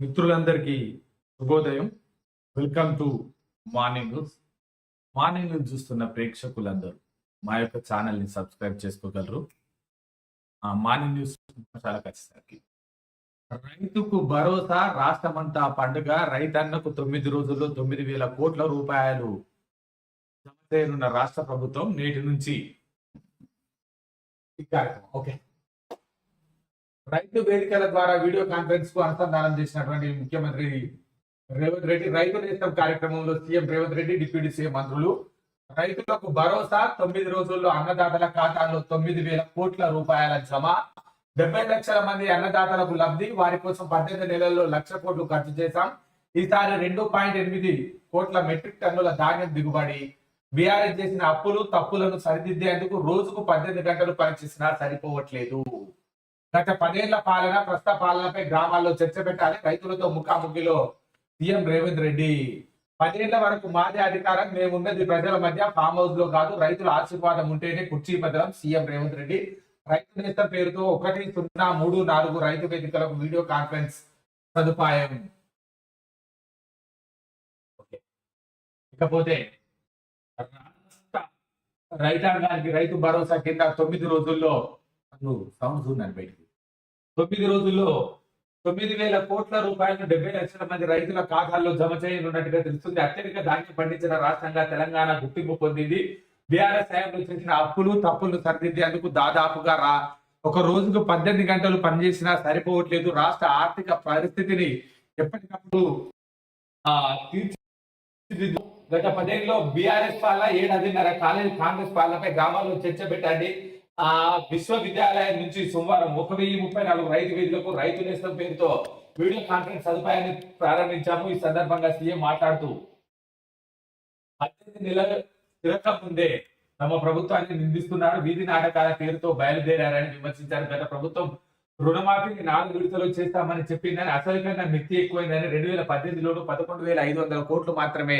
మిత్రులందరికీ శుభోదయం. Welcome to morning news morning news చూస్తున్న ప్రేక్షకులందరూ మా యొక్క ఛానల్ని సబ్స్క్రైబ్ చేసుకోగలరు. మార్నింగ్ న్యూస్ చాలా రైతుకు భరోసా రాష్ట్రమంతా పండుగ రైతన్నకు తొమ్మిది రోజుల్లో తొమ్మిది వేల కోట్ల రూపాయలు జమ చేయనున్న రాష్ట్ర ప్రభుత్వం నేటి నుంచి ఈ కార్యక్రమం. ఓకే రైతు వేదికల ద్వారా వీడియో కాన్ఫరెన్స్కు అనుసంధానం చేసినటువంటి ముఖ్యమంత్రి రేవంత్ రెడ్డి రైతు నేస్తం కార్యక్రమంలో CM Revanth Reddy deputy CM మంత్రులు. రైతులకు భరోసా తొమ్మిది రోజుల్లో అన్నదాతల ఖాతాల్లో తొమ్మిది వేల కోట్ల రూపాయల జమ. డెబ్బై లక్షల మంది అన్నదాతలకు లబ్ధి వారి కోసం పద్దెనిమిది నెలల్లో లక్ష కోట్లు ఖర్చు చేశాం. ఈసారి రెండు పాయింట్ ఎనిమిది కోట్ల మెట్రిక్ టన్నుల ధాన్యం దిగుబడి. బీఆర్ఎస్ చేసిన అప్పులు తప్పులను సరిదిద్దేందుకు రోజుకు పద్దెనిమిది గంటలు పనిచేసినా సరిపోవట్లేదు. గత పదేళ్ళ పాలన ప్రస్తుత పాలనపై గ్రామాల్లో చర్చ పెట్టాలి. రైతులతో ముఖాముఖిలో సీఎం రేవంత్ రెడ్డి. పదేళ్ళ వరకు మాదే అధికారం మేమున్నది ప్రజల మధ్య ఫామ్ హౌస్లో కాదు. రైతుల ఆశీర్వాదం ఉంటేనే కుర్చీ భద్రం సీఎం రేవంత్ రెడ్డి. రైతు నేస్తం పేరుతో ఒకటి సున్నా మూడు నాలుగు రైతు వేదికలకు వీడియో కాన్ఫరెన్స్ సదుపాయం. ఇకపోతే రైతాంగానికి రైతు భరోసా కింద తొమ్మిది రోజుల్లో సౌండ్స్ ఉందని బయటికి. తొమ్మిది రోజుల్లో తొమ్మిది వేల కోట్ల రూపాయలు డెబ్బై లక్షల మంది రైతుల ఖాతాల్లో జమ చేయనున్నట్టుగా తెలుస్తుంది. అత్యధిక ధాన్యం పండించిన రాష్ట్రంగా తెలంగాణ గుర్తింపు పొందింది. బీఆర్ఎస్ హయాంలో చేసిన అప్పులు తప్పులు సరిదిద్దేందుకు దాదాపుగా రా ఒక రోజుకు పద్దెనిమిది గంటలు పనిచేసినా సరిపోవట్లేదు. రాష్ట్ర ఆర్థిక పరిస్థితిని ఎప్పటికప్పుడు ఆ, తీర్చిదిద్దు. గత పదేళ్ళలో బీఆర్ఎస్ పాలన ఏడాదిన్నర కాలేజీ కాంగ్రెస్ పాలనపై గ్రామాల్లో చర్చ పెట్టండి. ఆ విశ్వవిద్యాలయం నుంచి సోమవారం ఒక వెయ్యి ముప్పై నాలుగు రైతు వేదికలకు రైతు నేస్తం పేరుతో వీడియో కాన్ఫరెన్స్ సదుపాయాన్ని ప్రారంభించాము. ఈ సందర్భంగా సీఎం మాట్లాడుతూ పద్దెనిమిది నెలలు తిరక ముందే తమ ప్రభుత్వాన్ని నిందిస్తున్నారు. వీధి నాటకాల పేరుతో బయలుదేరారని విమర్శించారు. గత ప్రభుత్వం రుణమాఫీని నాలుగు విడతలు చేస్తామని చెప్పిందని అసలు కన్నా మిత్తి ఎక్కువైందని రెండు వేల పద్దెనిమిదిలోను పదకొండు వేల ఐదు వందల కోట్లు మాత్రమే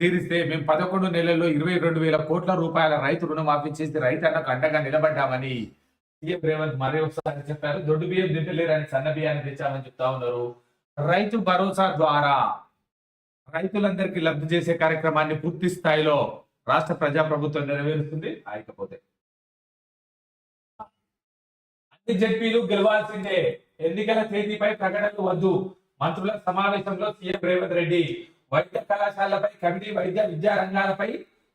తీరిస్తే మేము పదకొండు నెలల్లో ఇరవై రెండు వేల కోట్ల రూపాయల రైతు రుణమాఫీ చేసి రైతన్నకు అండగా నిలబడ్డామని సీఎం రేవంత్ మరే ఒకసారి చెప్పారు. దొడ్డు బియ్యం తింటలేరని సన్న బియ్యాన్ని తెచ్చామని చెప్తా ఉన్నారు. రైతు భరోసా ద్వారా రైతులందరికీ లబ్ధి చేసే కార్యక్రమాన్ని పూర్తి స్థాయిలో రాష్ట్ర ప్రజాప్రభుత్వం నెరవేరుస్తుంది. ఆయకపోతే అన్ని జడ్పీలు గెలవాల్సిందే. ఎన్నికల తేదీపై ప్రకటనలు వద్దు. మంత్రుల సమావేశంలో సీఎం రేవంత్ రెడ్డి వైద్య కళాశాలపై కమిటీ వైద్య విద్యా రంగాలపై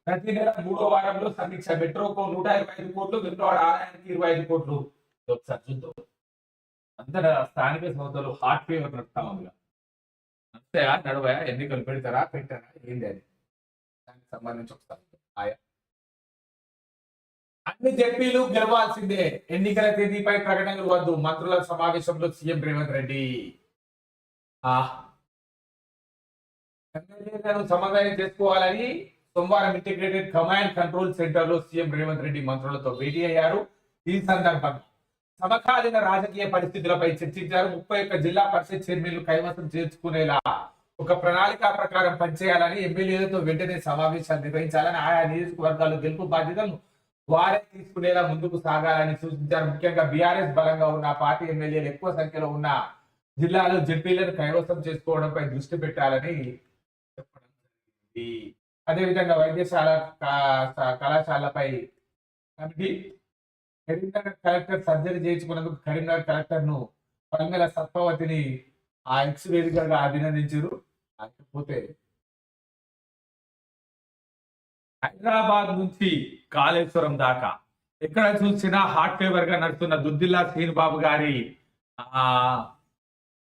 ప్రతి నెల మూడో వారంలో సమీక్ష. మెట్రోకు నూట ఇరవై ఐదు కోట్లు విజయవాడ ఆదాయానికి ఇరవై ఐదు కోట్లు. ఒకసారి చూద్దాం అందర స్థానిక సంస్థలు హార్ట్ ఫీవర్ నడుపుతా ఉందిగా నడవయా? ఎన్నికలు పెడతారా? పెట్టారా? ఏంది అని దానికి సంబంధించి ఒకసారి ఆయా. అన్ని జడ్పీలు గెలవాల్సిందే. ఎన్నికల తేదీపై ప్రకటనలు వద్దు. మంత్రుల సమావేశంలో సీఎం రేవంత్ రెడ్డి. ఆ ఎమ్మెల్యేలను సమన్వయం చేసుకోవాలని సోమవారం ఇంటిగ్రేటెడ్ కమాండ్ కంట్రోల్ సెంటర్లో సీఎం రేవంత్ రెడ్డి మంత్రులతో భేటీ అయ్యారు. ఈ సందర్భంగా సమకాలీన రాజకీయ పరిస్థితులపై చర్చించారు. ముప్పై ఒక్క జిల్లా పరిషత్ చైర్మన్లు కైవసం చేర్చుకునేలా ఒక ప్రణాళిక ప్రకారం పనిచేయాలని ఎమ్మెల్యేలతో వెంటనే సమావేశాలు నిర్వహించాలని ఆయా నియోజకవర్గాలు గెలుపు బాధ్యతలను వారే తీసుకునేలా ముందుకు సాగాలని సూచించారు. ముఖ్యంగా బీఆర్ఎస్ బలంగా ఉన్న పార్టీ ఎమ్మెల్యేలు ఎక్కువ సంఖ్యలో ఉన్న జిల్లాలో జడ్పీలను కైవసం చేసుకోవడంపై దృష్టి పెట్టాలని అదేవిధంగా వైద్యశాల కళాశాలపై కమిటీ కరీంనగర్ కలెక్టర్ సర్జరీ చేయించుకున్నందుకు కరీంనగర్ కలెక్టర్ను పల్మెల సత్పవతిని ఆ ఎక్స్ వేదికగా అభినందించారు. కాకపోతే హైదరాబాద్ నుంచి కాళేశ్వరం దాకా ఎక్కడ చూసినా హాట్ ఫేవర్గా నడుస్తున్న దుద్దిల్లా శ్రీనిబాబు గారి ఆ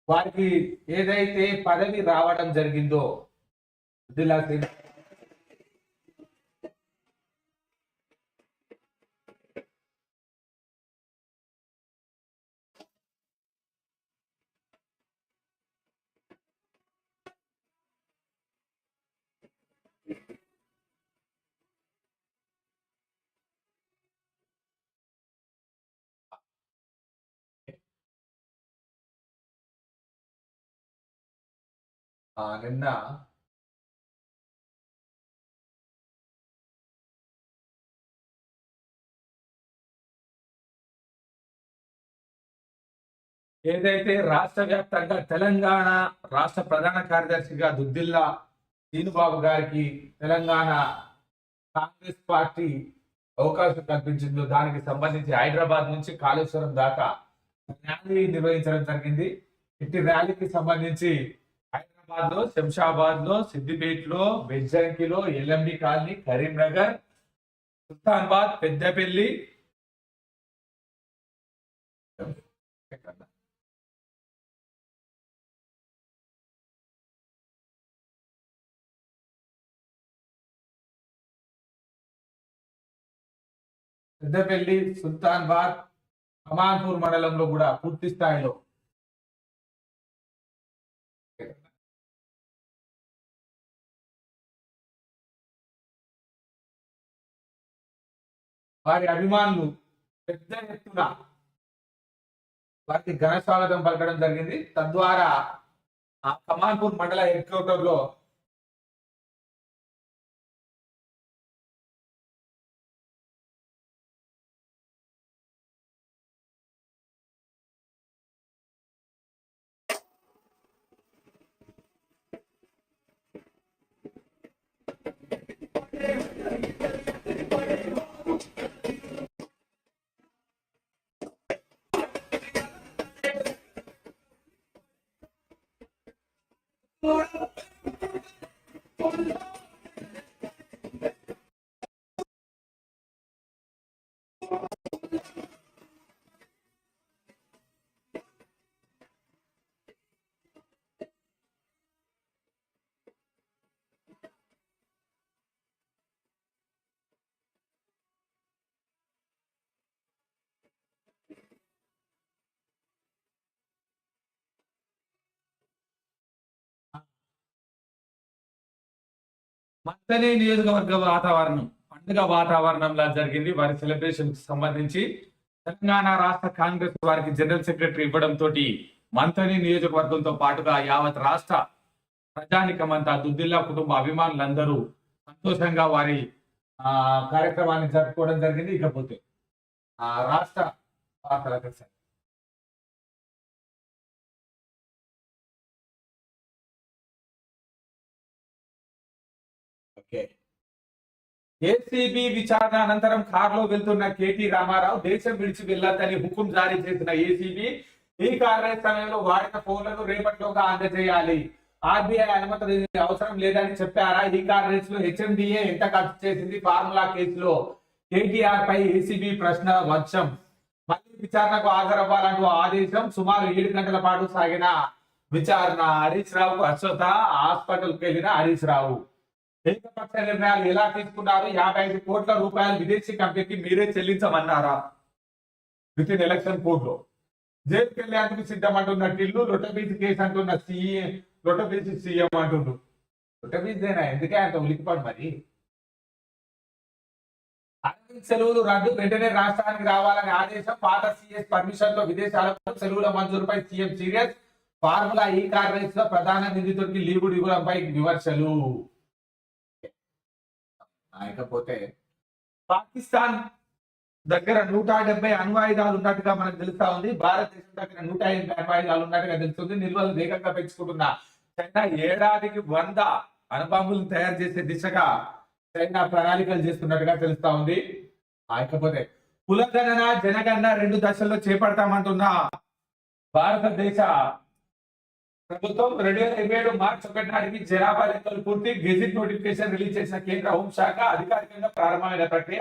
వారికి ఏదైతే పదవి రావడం జరిగిందో దుద్దిల్లా శ్రీను ఏదైతే రాష్ట్ర వ్యాప్తంగా తెలంగాణ రాష్ట్ర ప్రధాన కార్యదర్శిగా దుద్దిల్లా శ్రీనుబాబు గారికి తెలంగాణ కాంగ్రెస్ పార్టీ అవకాశం కల్పించిందో దానికి సంబంధించి హైదరాబాద్ నుంచి కాళేశ్వరం దాకా ర్యాలీ నిర్వహించడం జరిగింది. ఇట్టి ర్యాలీకి సంబంధించి హైదరాబాద్లో శంషాబాద్లో సిద్దిపేట్లో బెజ్జంకిలో ఎల్ఎండి కాలనీ కరీంనగర్ సుల్తాన్బాద్ పెద్దపల్లి. పెద్దపల్లి సుల్తాన్బాద్ కమాన్పూర్ మండలంలో కూడా పూర్తి స్థాయిలో. వారి అభిమానులు పెద్ద ఎత్తున వారికి ఘన స్వాగతం పలకడం జరిగింది. తద్వారా ఆ కమాన్పూర్ మండల హెడ్ క్వార్టర్లో మంతనే నియోజకవర్గ వాతావరణం పండుగ వాతావరణంలా జరిగింది. వారి సెలబ్రేషన్కు సంబంధించి తెలంగాణ రాష్ట్ర కాంగ్రెస్ వారికి జనరల్ సెక్రటరీ ఇవ్వడం తోటి మంతని నియోజకవర్గంతో పాటుగా యావత్ రాష్ట్ర ప్రజానికమంతా దుద్దిల్లా కుటుంబ అభిమానులందరూ సంతోషంగా వారి ఆ కార్యక్రమాన్ని జరుపుకోవడం జరిగింది. ఇకపోతే ఆ రాష్ట్ర వార్తలకు ఓకే. ఏసీబీ విచారణ అనంతరం కారులో వెళ్తున్న కేటీ రామారావు దేశం విడిచి వెళ్ళొద్దని హుకుం జారీ చేసిన ఏసీబీ ఈ కార్యక్రమ సమయంలో వాడిన ఫోన్లను రేపటిలోగా అందజేయాలి. ఆర్బీఐ అనుమతి అవసరం లేదని చెప్పారా? ఈ కాంగ్రెస్లో హెచ్ఎండిఏ ఎంత ఖర్చు చేసింది? ఫార్ములా కేసులో కేటీఆర్ పై ఏసీబీ ప్రశ్న వర్షం. మళ్ళీ విచారణకు హాజరవ్వాలంటూ ఆదేశం సుమారు ఏడు గంటల పాటు సాగిన విచారణ. హరీష్ రావుకు అశ్వత హాస్పిటల్కి వెళ్ళిన హరీష్ రావు. ఏకపక్ష నిర్ణయాలు ఎలా తీసుకున్నారు యాభై ఐదు కోట్ల రూపాయలు విదేశీ కంపెనీకి మీరే చెల్లించమన్నారా? విత్ ఇన్ ఎలక్షన్ కోర్టులో లో జైలుకి వెళ్ళేందుకు సిద్ధమంటున్న టిల్లు లొటబీజ్ కేసు అంటున్న సీఎం లొటబీజ్ సీఎం అంటుండ్రు. లొటబీసేనా ఎందుకే అంత ఉలికిపాడు మరి? అరవింద్ సెలవులు రద్దు వెంటనే రాష్ట్రానికి రావాలని ఆదేశం పాత సిఎస్ పర్మిషన్లో విదేశాలకు సెలవుల మంజూరుపై సీఎం సీరియస్ ఫార్ములా ఈ కార్లో ప్రధాన నిధితుడికి లీవుడు ఇవ్వడంపై విమర్శలు. కాకపోతే పాకిస్తాన్ దగ్గర నూట డెబ్బై అణ్వాయుధాలు ఉన్నట్టుగా మనకు తెలుస్తా ఉంది. భారతదేశం దగ్గర నూట ఎనభై అణ్వాయుధాలు ఉన్నట్టుగా తెలుస్తుంది. నిల్వలు వేగంగా పెంచుకుంటున్న చైనా ఏడాదికి వంద అణుబాంబులు తయారు చేసే దిశగా చైనా ప్రణాళికలు చేస్తున్నట్టుగా తెలుస్తా ఉంది. కాకపోతే కులగణన జనగణన రెండు దశల్లో చేపడతామంటున్న భారతదేశ ప్రభుత్వం రెండు వేల ఇరవై ఏడు మార్చి ఒకటి నాటికి జనాభా లెక్కలు పూర్తి గెజిట్ నోటిఫికేషన్ రిలీజ్ చేసిన కేంద్ర హోంశాఖ అధికారికంగా ప్రారంభమైన ప్రక్రియ.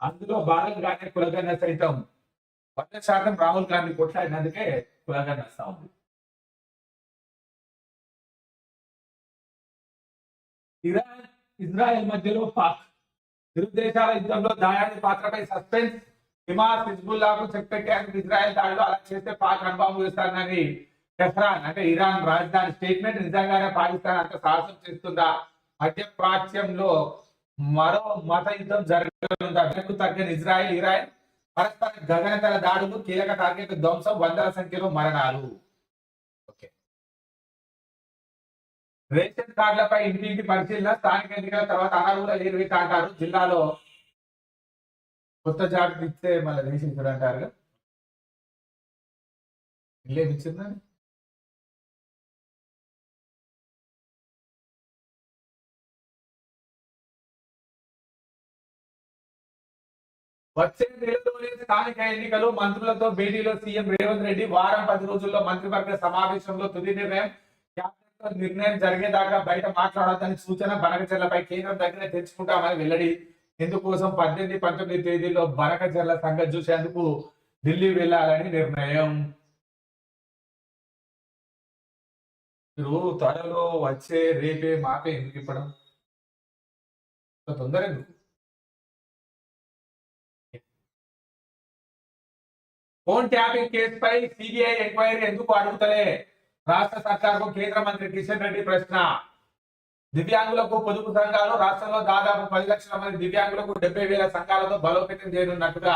అందులో భాగంగానే కులగన్న సైతం వంద శాతం రాహుల్ గాంధీ కొట్లాడినందుకే కులగన్న వస్తా ఉంది. ఇరాన్ ఇజ్రాయెల్ మధ్యలో పాక్. ఇరు దేశాల యుద్ధంలో దాయాది పాత్రపై సస్పెన్స్. హిమాస్ హిజ్బుల్లాకు చెక్ పెట్టేందుకు ఇజ్రాయెల్ దాడిలో అలా చేస్తే పాక్ అనుభవం చేస్తారని టెహ్రాన్ అంటే ఇరాన్ రాజధాని స్టేట్మెంట్ నిజంగానే పాకిస్తాన్ అంత సాహసం చేస్తుందా? మధ్య ప్రాచ్యంలో మరో మత యుద్ధం జరగనుందా? వెనక్కు తగ్గిన ఇజ్రాయెల్ ఇరాన్ పరస్పర గగనతల దాడులు కీలక టార్గెట్ ధ్వంసం వందల సంఖ్యలో మరణాలు. ఓకే. రేషన్ కార్డులపై ఇంటింటి పరిశీలన స్థానిక ఎన్నికల తర్వాత అనర్హుల ఏరువేత అంటారు. జిల్లాలో కొత్త జాబితా ఇస్తే మళ్ళీ రేషన్ చూడంటారు ఇల్లేమిచ్చిందని వచ్చే నెలలోనే స్థానిక ఎన్నికలు మంత్రులతో భేటీలో సీఎం రేవంత్ రెడ్డి వారం పది రోజుల్లో మంత్రివర్గ సమావేశంలో తుది నిర్ణయం నిర్ణయం జరిగేదాకా బయట మాట్లాడాలని సూచన బనకచర్లపై కేంద్రం దగ్గర తెచ్చుకుంటామని వెల్లడి. ఇందుకోసం పద్దెనిమిది పంతొమ్మిది తేదీలో బనకచర్ల సంగతి చూసేందుకు ఢిల్లీ వెళ్ళాలని నిర్ణయం. మీరు త్వరలో వచ్చే రేపే మాపే ఎందుకు ఇప్పడం తొందర ఎందుకు? ఫోన్ ట్యాపింగ్ కేసుపై సిబిఐ ఎంక్వైరీ ఎందుకు అడుగుతలే? రాష్ట్ర సర్కార్కు కేంద్ర మంత్రి కిషన్ రెడ్డి ప్రశ్న. దివ్యాంగులకు పొదుపు సంఘాలు రాష్ట్రంలో దాదాపు పది లక్షల మంది దివ్యాంగులకు డెబ్బై వేల సంఘాలతో బలోపేతం చేయనున్నట్టుగా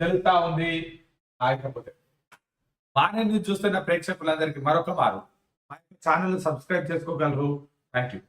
తెలుస్తా ఉంది. ఆగిపోతే. బాగానే న్యూస్ చూస్తున్న ప్రేక్షకులందరికీ మరొక మారు ఛానల్ సబ్స్క్రైబ్ చేసుకోగలరు. Thank you